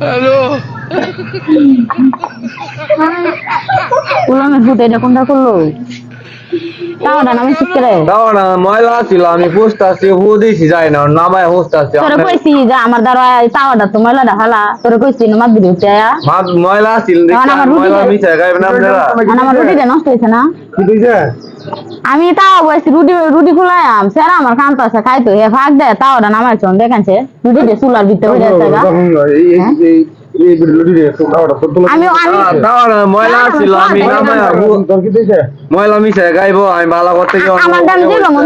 verdad. উলামের ফুটে এটা কোনটা করল? তাওটা নামে শিখতে রে দাও ময়লা ছিল আমি পোস্ট আসছি হু দিছি যাই না নামায় হোস্ট তোরে কইছি যে আমার দ্বারা তাওটা তো ময়লাটা হালা তোরে কইছি না মাত ময়লা ছিল আমার রুটি ময়লা খাই। মিশে গাইবে না আপনারা। আমার রুটিটা নষ্ট হয়েছে না। কি আমি তাও বলছি রুটি রুটি খুলাইয়াম স্যার আমার কান্ত আছে খাইতো হে ফাঁক দেয় তাওটা নামাইছ দেখানছে রুটি দিয়ে চুলার ভিতরে হয়ে? যাচ্ছে। হ্যাঁ? তোলা আমি আমি না ময়লা ছিল আমি নামায় হু- তোর কি দিছে? ময়লা মিশে গাইবো আমি ভালো করতে গিয়ে আমার দাম দিল মন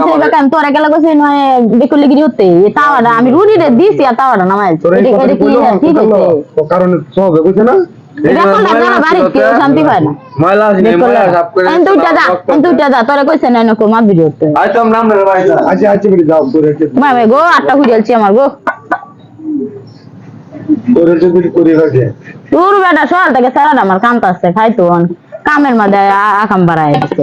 তোরা গেলে কইছে নয় বেকুলি গিরি হতে। এই তাওয়াটা আমি রুটি রে দিছি আর তাওয়াটা নামাইছি তোর এই এটা কথা কি কইলো ঠিক আছে তো কারণে কইছে না? আচ্ছা আচ্ছা আমার গো। তোর বেটা সকাল থেকে সারাটা আমার খাইতো কামের মধ্যে আকাম বাড়াই দিচ্ছে